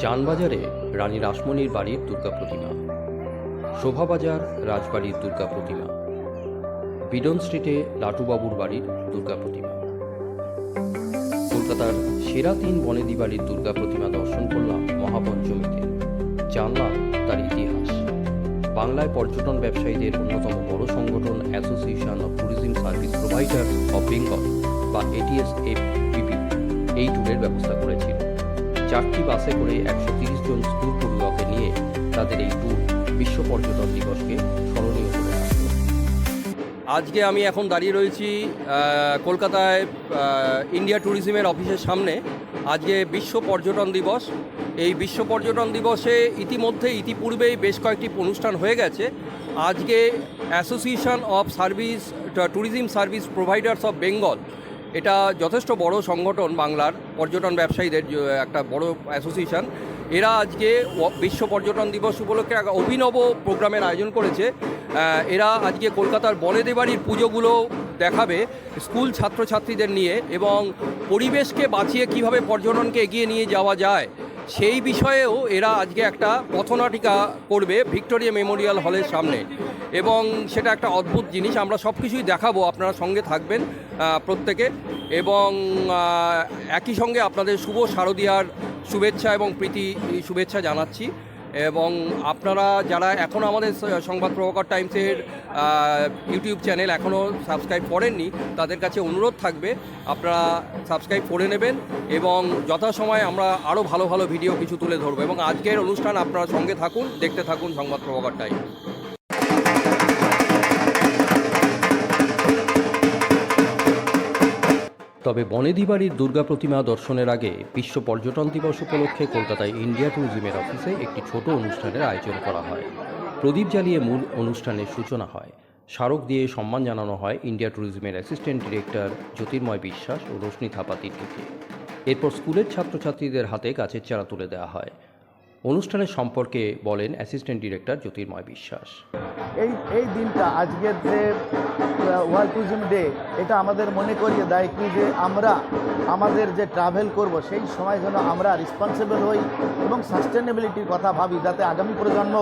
চানবাজারে রানী রাসমণির বাড়ির দুর্গা প্রতিমা। শোভাবাজার রাজবাড়ির দুর্গা প্রতিমা। বিডন স্ট্রিটে লাটুবাবুর বাড়ির দুর্গা প্রতিমা। কলকাতার সেরা তিন বনেদি বাড়ির দুর্গা প্রতিমা দর্শন করলাম মহাপঞ্চমীতে। জানলাম তার ইতিহাস। বাংলায় পর্যটন ব্যবসায়ীদের অন্যতম বড় সংগঠন association of tourism service provider of Bengal বা এটিএস এপিপি এই ট্যুরের ব্যবস্থা করেছিল। চারটি বাসে করে একশো তিরিশ জন স্কুল পড়ুয়াকে নিয়ে তাদের এই ট্যুর বিশ্ব পর্যটন দিবসকে স্মরণীয় করে আজকে আমি এখন দাঁড়িয়ে রয়েছি কলকাতায় ইন্ডিয়া ট্যুরিজমের অফিসের সামনে। আজকে বিশ্ব পর্যটন দিবস। এই বিশ্ব পর্যটন দিবসে ইতিমধ্যে, ইতিপূর্বেই বেশ কয়েকটি অনুষ্ঠান হয়ে গেছে। আজকে association of service tourism service providers of Bengal এটা যথেষ্ট বড় সংগঠন বাংলার পর্যটন ব্যবসায়ীদের একটা বড় অ্যাসোসিয়েশন। এরা আজকে বিশ্ব পর্যটন দিবস উপলক্ষে এক অভিনব প্রোগ্রামের আয়োজন করেছে। এরা আজকে কলকাতার বনেদেবাড়ির পুজোগুলো দেখাবে স্কুল ছাত্রছাত্রীদের নিয়ে এবং পরিবেশকে বাঁচিয়ে কীভাবে পর্যটনকে এগিয়ে নিয়ে যাওয়া যায়। সেই বিষয়েও এরা আজকে একটা পথনাটিকা করবে ভিক্টোরিয়া মেমোরিয়াল হলের সামনে। এবং সেটা একটা অদ্ভুত জিনিস, আমরা সব কিছুই দেখাবো, আপনারা সঙ্গে থাকবেন প্রত্যেকে। এবং একই সঙ্গে আপনাদের শুভ শারদীয়ার শুভেচ্ছা এবং প্রীতি শুভেচ্ছা জানাচ্ছি। এবং আপনারা যারা এখনও আমাদের সংবাদ প্রভাকর টাইমসের ইউটিউব চ্যানেল এখনও সাবস্ক্রাইব করেননি, তাদের কাছে অনুরোধ থাকবে, আপনারা সাবস্ক্রাইব করে নেবেন এবং যথাসময়ে আমরা আরও ভালো ভালো ভিডিও কিছু তুলে ধরবো এবং আজকের অনুষ্ঠান আপনারা সঙ্গে থাকুন, দেখতে থাকুন সংবাদ প্রভাকর টাইম তবে বনেদি বাড়ির দুর্গা প্রতিমা দর্শনের আগে বিশ্ব পর্যটন দিবস উপলক্ষে কলকাতায় ইন্ডিয়া ট্যুরিজমের অফিসে একটি ছোট অনুষ্ঠানের আয়োজন করা হয়। প্রদীপ জ্বালিয়ে মূল অনুষ্ঠানের সূচনা হয়। স্মারক দিয়ে সম্মান জানানো হয় ইন্ডিয়া ট্যুরিজমের অ্যাসিস্ট্যান্ট ডিরেক্টর জ্যোতির্ময় বিশ্বাস ও রশ্মি থাপাতিরকে এরপর স্কুলের ছাত্রছাত্রীদের হাতে গাছের চারা তুলে দেওয়া হয়। অনুষ্ঠানের সম্পর্কে বলেন অ্যাসিস্ট্যান্ট ডিরেক্টর জ্যোতির্ময় বিশ্বাস। এই এই দিনটা, আজকের যে ওয়ার্ল্ড ট্যুরিজম ডে, এটা আমাদের মনে করিয়ে দেয় কি যে আমরা আমাদের যে ট্রাভেল করব, সেই সময় যেন আমরা রেসপন্সিবল হই এবং সাস্টেনেবিলিটির কথা ভাবি, যাতে আগামী প্রজন্ম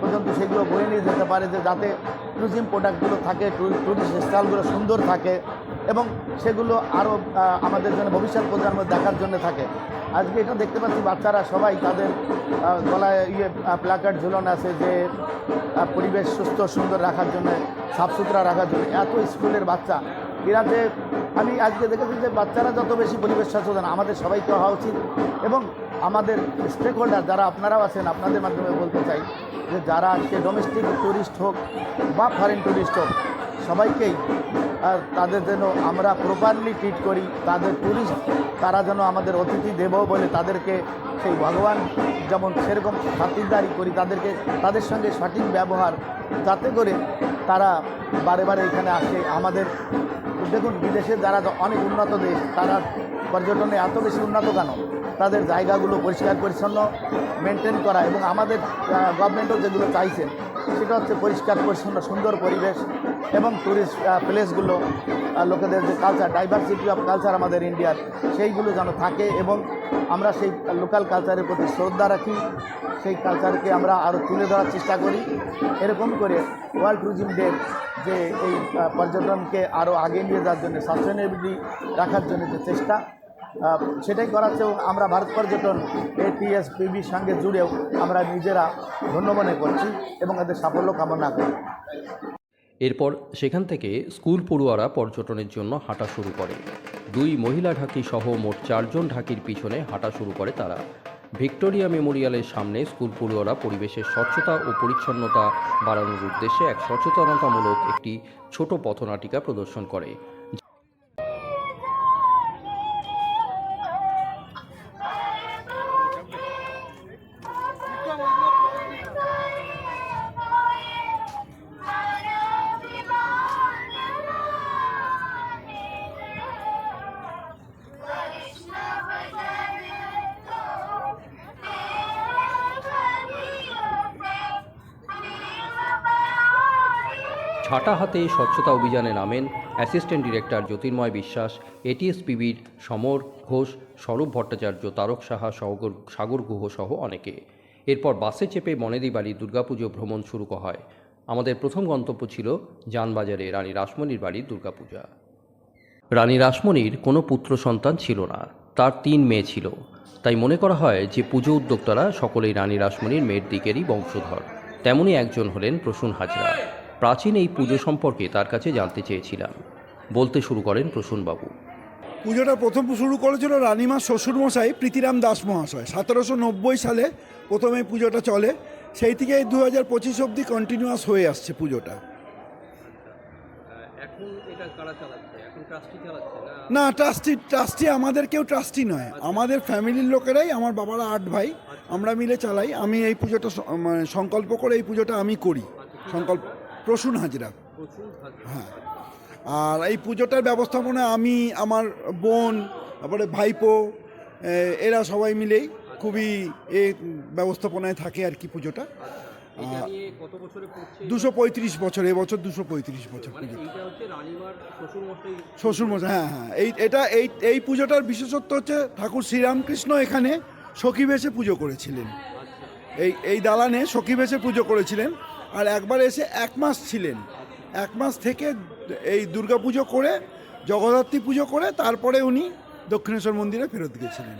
পর্যন্ত সেগুলো বয়ে নিয়ে যেতে পারে, যে যাতে ট্যুরিজম প্রোডাক্টগুলো থাকে ট্যুরিস্ট স্টলগুলো সুন্দর থাকে। এবং সেগুলো আরও আমাদের জন্য ভবিষ্যৎ প্রজন্ম দেখার জন্য থাকে। আজকে এটা দেখতে পাচ্ছি, বাচ্চারা সবাই তাদের গলায় ইয়ে প্ল্যাকার্ড ঝুলন আছে যে পরিবেশ সুস্থ, সুন্দর রাখার জন্য, সাফসুতরা রাখার জন্য। এত স্কুলের বাচ্চা। এরা যে, আমি আজকে দেখেছি যে বাচ্চারা যত বেশি পরিবেশ সচেতন, আমাদের সবাইকে হওয়া উচিত। এবং আমাদের স্টেক হোল্ডার যারা আপনারাও আছেন, আপনাদের মাধ্যমে বলতে চাই যে যারা আজকে ডোমেস্টিক ট্যুরিস্ট হোক বা ফরেন ট্যুরিস্ট হোক, সবাইকেই তাদের যেন আমরা প্রপারলি ট্রিট করি, তাদের ট্যুরিস্ট তারা যেন আমাদের অতিথি দেব বলে তাদেরকে সেই ভগবান যেমন সেরকম খাতিরদারি করি, তাদেরকে তাদের সঙ্গে সঠিক ব্যবহার যাতে করে তারা বারে বারে এখানে আসে। আমাদের দেখুন, বিদেশে যারা অনেক উন্নত দেশ, তারা পর্যটনে এত বেশি উন্নত কেন? তাদের জায়গাগুলো পরিষ্কার, পরিচ্ছন্ন মেনটেন করা এবং আমাদের গভর্নমেন্টও যেগুলো চাইছেন সেটা হচ্ছে পরিষ্কার, পরিচ্ছন্ন, সুন্দর পরিবেশ এবং ট্যুরিস্ট প্লেসগুলো লোকেদের যে কালচার ডাইভার্সিটি অফ কালচার আমাদের ইন্ডিয়ার সেইগুলো যেন থাকে এবং আমরা সেই লোকাল কালচারের প্রতি শ্রদ্ধা রাখি, সেই কালচারকে আমরা আরও তুলে ধরার চেষ্টা করি। এরকম করে ওয়ার্ল্ড ট্যুরিজম ডে যে এই পর্যটনকে আরও আগে নিয়ে যাওয়ার জন্য সাস্টেনেবিলিটি রাখার জন্য যে চেষ্টা সেটাই করাচ্ছে আমরা ভারত পর্যটন এটিএস পিবির সঙ্গে জুড়েও আমরা নিজেরা ধন্য মনে করছি এবং এদের সাফল্য কামনা করি। এরপর সেখান থেকে স্কুল পড়ুয়ারা পর্যটনের জন্য হাঁটা শুরু করে। দুই মহিলা ঢাকি সহ মোট চারজন ঢাকির পিছনে হাঁটা শুরু করে তারা। ভিক্টোরিয়া মেমোরিয়ালের সামনে স্কুল পড়ুয়ারা পরিবেশের স্বচ্ছতা ও পরিচ্ছন্নতা বাড়ানোর উদ্দেশ্যে এক সচেতনতামূলক একটি ছোট পথনাটিকা প্রদর্শন করে। ছাটা হাতে স্বচ্ছতা অভিযানে নামেন অ্যাসিস্ট্যান্ট ডিরেক্টর জ্যোতির্ময় বিশ্বাস, এটিএসপিবির সমর ঘোষ, স্বরূপ ভট্টাচার্য, তারক সাহা, সাগর সাগর গুহ সহ অনেকে। এরপর বাসে চেপে বনেদি বাড়ির দুর্গাপুজো ভ্রমণ শুরু হয় আমাদের প্রথম গন্তব্য ছিল জানবাজারে রানী রাসমণির বাড়ির দুর্গাপূজা। রানী রাসমণির কোনো পুত্র সন্তান ছিল না, তার তিন মেয়ে ছিল। তাই মনে করা হয় যে পুজো উদ্যোক্তারা সকলেই রানী রাসমণির মেয়ের দিকেরই বংশধর। তেমনই একজন হলেন প্রসূন হাজরা। প্রাচীন এই পুজো সম্পর্কে তার কাছে জানতে চেয়েছিলাম। বলতে শুরু করেন প্রসূনবাবু। পুজোটা প্রথম শুরু করেছিল রানীমার শ্বশুরমশাই প্রীতিরাম দাস মহাশয়। সতেরোশো নব্বই সালে প্রথম এই পুজোটা চলে। সেই থেকে দু হাজার পঁচিশ অবধি কন্টিনিউয়াস হয়ে আসছে পুজোটা। এখন এটা কারা চালাচ্ছে? এখন ট্রাস্টি চালাচ্ছে না? ট্রাস্টি ট্রাস্টি আমাদের কেউ ট্রাস্টি নয়। আমাদের ফ্যামিলির লোকেরাই আমার বাবারা আট ভাই। আমরা মিলে চালাই। আমি এই পুজোটা মানে সংকল্প করে এই পুজোটা আমি করি। সংকল্প প্রসূন হাজরা। হ্যাঁ। আর এই পুজোটার ব্যবস্থাপনা আমি আমার বোন তারপরে ভাইপো এরা সবাই মিলেই খুবই এ ব্যবস্থাপনায় থাকে আর কি পুজোটা। দুশো পঁয়ত্রিশ বছর এবছর দুশো পঁয়ত্রিশ বছর মানে পুজো। শ্বশুরমশাই হ্যাঁ হ্যাঁ। এই এটা এই এই পুজোটার বিশেষত্ব হচ্ছে ঠাকুর শ্রীরামকৃষ্ণ এখানে সখী বেশে পুজো করেছিলেন। এই এই দালানে সখী বেশে পুজো করেছিলেন। আর একবার এসে এক মাস ছিলেন। এক মাস থেকে এই দুর্গা পুজো করে জগদ্ধাত্রী পুজো করে তারপরে উনি দক্ষিণেশ্বর মন্দিরে ফেরত গেছিলেন।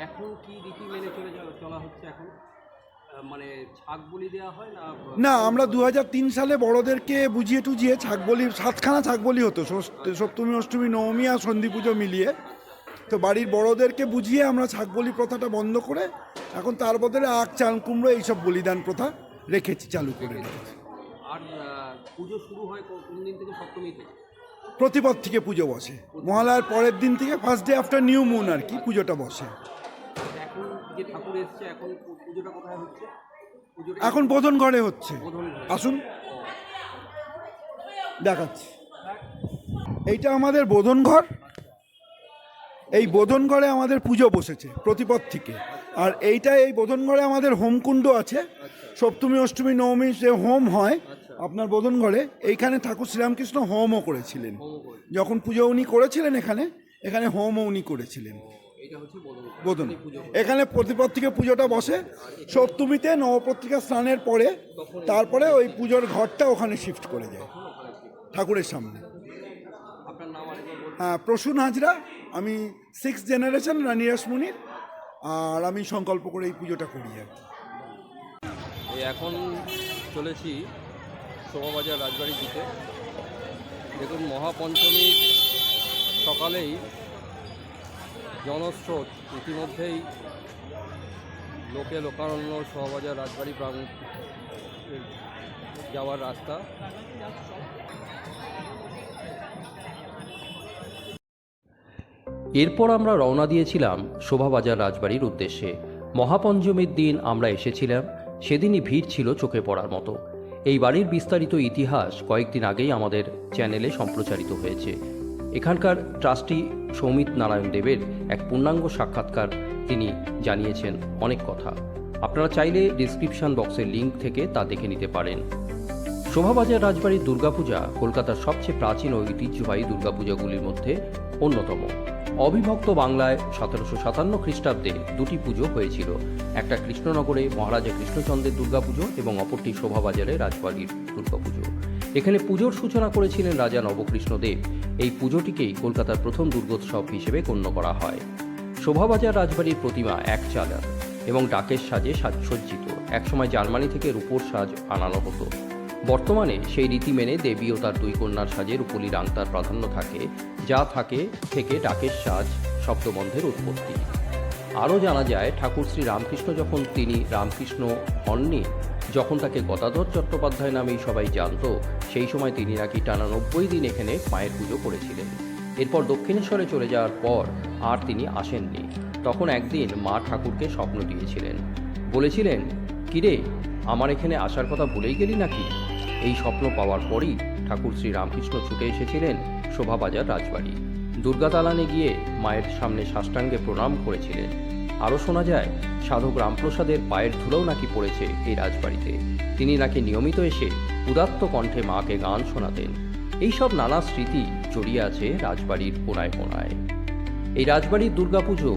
এখন কি রীতি মেনে চলে চলা হচ্ছে এখন? মানে ছাগ বলি দেওয়া হয় না? না আমরা দু হাজার তিন সালে বড়দেরকে বুঝিয়ে টুজিয়ে ছাগবলি সাতখানা ছাগবলি হতো ষষ্ঠ- সপ্তমী অষ্টমী নবমী আর সন্ধি পুজো মিলিয়ে। তো বাড়ির বড়দেরকে বুঝিয়ে আমরা ছাগবলি প্রথাটা বন্ধ করে এখন তার বদলে আখ চাল কুমড়ো এইসব বলিদান প্রথা রেখেছি চালু করে রেখেছি। আর পুজো শুরু হয় কোন কোন দিন থেকে? সপ্তমী থেকে প্রতিপদ থেকে পুজো বসে। মহালয়ার পরের দিন থেকে first day after new moon আর কি পুজোটা বসে। এখন বোধন ঘরে হচ্ছে? আসুন। দেখাচ্ছি। এইটা আমাদের বোধন ঘর এই বোধন ঘরে আমাদের পুজো বসেছে প্রতিপদ থেকে। আর এইটা এই বোধন ঘরে আমাদের হোমকুণ্ড আছে। সপ্তমী অষ্টমী নবমী যে হোম হয় আপনার বোধন ঘরে এইখানে ঠাকুর শ্রীরামকৃষ্ণ হোমও করেছিলেন। যখন পুজো উনি করেছিলেন এখানে এখানে হোমও উনি করেছিলেন। বোধন এখানে প্রতিপদ থেকে পুজোটা বসে। সপ্তমীতে নবপত্রিকা স্নানের পরে তারপরে ওই পুজোর ঘরটা ওখানে শিফট করে যায় ঠাকুরের সামনে। হ্যাঁ, প্রসূন হাজরা আমি সিক্স জেনারেশন রানী রাসমণির আর আমি সংকল্প করে এই পুজোটা করি আর কি। এখন চলেছি শোভাবাজার রাজবাড়ির দিকে। দেখুন, মহাপঞ্চমীর সকালেই জনস্রোত ইতিমধ্যেই লোকে লোকারণ্য শোভাবাজার রাজবাড়ি প্রাং যাওয়ার রাস্তা। এরপর আমরা রওনা দিয়েছিলাম শোভাবাজার রাজবাড়ির উদ্দেশ্যে। মহাপঞ্চমীর দিন আমরা এসেছিলাম, সেদিনই ভিড় ছিল চোখে পড়ার মতো। এই বাড়ির বিস্তারিত ইতিহাস কয়েকদিন আগেই আমাদের চ্যানেলে সম্প্রচারিত হয়েছে। এখানকার ট্রাস্টি সৌমিত নারায়ণ দেবের এক পূর্ণাঙ্গ সাক্ষাৎকার তিনি জানিয়েছেন অনেক কথা। আপনারা চাইলে ডিসক্রিপশন বক্সের লিঙ্ক থেকে তা দেখে নিতে পারেন। শোভাবাজার রাজবাড়ির দুর্গাপূজা কলকাতার সবচেয়ে প্রাচীন ঐতিহ্যবাহী দুর্গাপূজাগুলির মধ্যে অন্যতম। অবিভক্ত বাংলায় সতেরোশো সাতান্ন খ্রিস্টাব্দে দুটি পুজো হয়েছিল। একটা কৃষ্ণনগরে মহারাজা কৃষ্ণচন্দ্রের দুর্গাপুজো এবং অপরটি শোভাবাজারে রাজবাড়ির দুর্গাপুজো। এখানে পুজোর সূচনা করেছিলেন রাজা নবকৃষ্ণ দেব এই পুজোটিকেই কলকাতার প্রথম দুর্গোৎসব হিসেবে গণ্য করা হয়। শোভাবাজার রাজবাড়ির প্রতিমা এক চালার এবং ডাকের সাজে সাজসজ্জিত একসময় জার্মানি থেকে রূপোর সাজ আনানো হতো। বর্তমানে সেই রীতি মেনে দেবী ও তার দুই কন্যার সাজে রূপলি রাংতার প্রাধান্য থাকে, যা থাকে থেকে ডাকের সাজ, শব্দবন্ধের উৎপত্তি। আরও জানা যায়, ঠাকুর শ্রী রামকৃষ্ণ যখন তিনি রামকৃষ্ণ হননি, যখন তাকে গদাধর চট্টোপাধ্যায় নামেই সবাই জানত, সেই সময় তিনি নাকি টানা নব্বই দিন এখানে মায়ের পুজো করেছিলেন। এরপর দক্ষিণেশ্বরে চলে যাওয়ার পর আর তিনি আসেননি। তখন একদিন মা ঠাকুরকে স্বপ্ন দিয়েছিলেন। বলেছিলেন, কিরে, আমার এখানে আসার কথা ভুলেই গেলি নাকি? এই স্বপ্ন পাওয়ার পরই ঠাকুর শ্রী রামকৃষ্ণ ছুটে এসেছিলেন শোভাবাজার রাজবাড়ি। দুর্গাতালানে গিয়ে মায়ের সামনে সাষ্টাঙ্গে প্রণাম করেছিলেন। আরও শোনা যায়, সাধক রামপ্রসাদের পায়ের ধুলোও নাকি পড়েছে এই রাজবাড়িতে। তিনি নাকি নিয়মিত এসে উদাত্ত কণ্ঠে মাকে গান শোনাতেন। এইসব নানা স্মৃতি জড়িয়ে আছে রাজবাড়ির কোনায় কোনায় এই রাজবাড়ির দুর্গাপুজো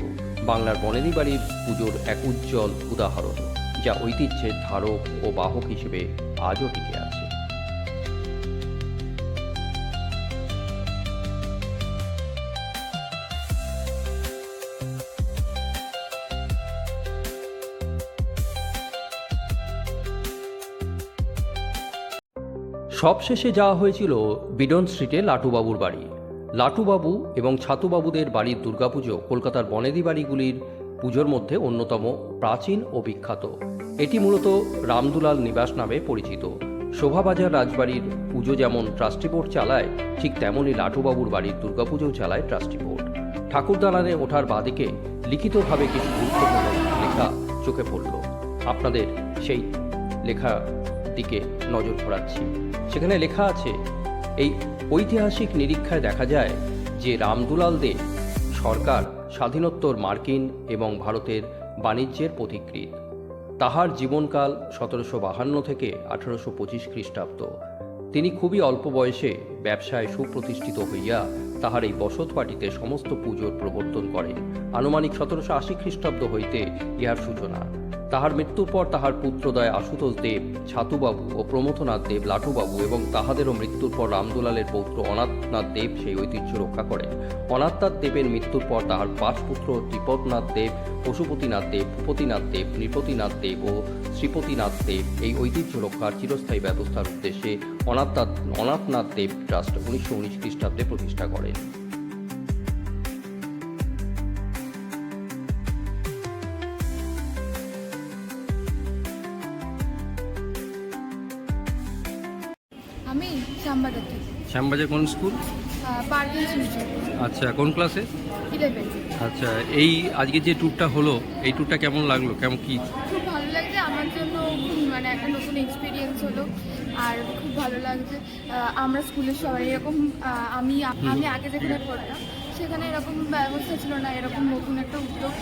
বাংলার বনেদি বাড়ির পুজোর এক উজ্জ্বল উদাহরণ, যা ঐতিহ্যের ধারক ও বাহক হিসেবে আজও টিকে আছে। সবশেষে যাওয়া হয়েছিল বিডন স্ট্রিটে লাটুবাবুর বাড়ি। লাটুবাবু এবং ছাতুবাবুদের বাড়ির দুর্গাপুজো কলকাতার বনেদি বাড়িগুলির পুজোর মধ্যে অন্যতম প্রাচীন ও বিখ্যাত। এটি মূলত রামদুলাল নিবাস নামে পরিচিত। শোভাবাজার রাজবাড়ির পুজো যেমন ট্রাস্টি বোর্ড চালায়, ঠিক তেমনই লাটুবাবুর বাড়ির দুর্গাপুজোও চালায় ট্রাস্টি বোর্ড। ঠাকুরদালানে ওঠার বাদিকে লিখিতভাবে কিছু গুরুত্বপূর্ণ লেখা চোখে পড়ল। আপনাদের সেই লেখা দিকে নজর ঘোরাচ্ছি। সেখানে লেখা আছে, এই ঐতিহাসিক নিরীক্ষায় দেখা যায় যে রামদুলাল দে সরকার স্বাধীনোত্তর মার্কিন এবং ভারতের বাণিজ্যের পথিকৃৎ। তাহার জীবনকাল সতেরোশো বাহান্ন থেকে আঠারোশো পঁচিশ খ্রিস্টাব্দ। তিনি খুবই অল্প বয়সে ব্যবসায় সুপ্রতিষ্ঠিত হইয়া তাহার এই বসত পাটিতে সমস্ত পুজোর প্রবর্তন করেন। আনুমানিক সতেরোশো আশি খ্রিস্টাব্দ হইতে ইহার সূচনা। তাহার মৃত্যুর পর তাহার পুত্রদয় আশুতোষ দেব, ছাতুবাবু ও প্রমথনাথ দেব, লাটুবাবু এবং তাহাদেরও মৃত্যুর পর রামদুলালের পৌত্র অনাথনাথ দেব সেই ঐতিহ্য রক্ষা করেন। অনাথনাথ দেবের মৃত্যুর পর তাহার পাঁচ পুত্র ত্রিপদনাথ দেব, পশুপতিনাথ দেব, ভূপতিনাথ দেব, নৃপতিনাথ দেব ও শ্রীপতিনাথ দেব এই ঐতিহ্য রক্ষার চিরস্থায়ী ব্যবস্থার উদ্দেশ্যে অনাথনাথ অনাথনাথ দেব ট্রাস্ট উনিশশো উনিশ খ্রিস্টাব্দে প্রতিষ্ঠা করেন। আমি শ্যামবাজার থেকে। শ্যামবাজার কোন স্কুল? পার্কিং আচ্ছা কোন ক্লাসে? ইলেভেন আচ্ছা এই আজকে যে ট্যুরটা হলো এই ট্যুরটা কেমন লাগল? কেমন কি? খুব ভালো লাগছে। আমার জন্য মানে একটা নতুন এক্সপিরিয়েন্স হলো। আর খুব ভালো লাগছে। আমরা স্কুলের সবাই এরকম আমি আমি আগে যেখানে পড়তাম সেখানে এরকম ব্যবস্থা ছিল না এরকম নতুন একটা উদ্যোগ।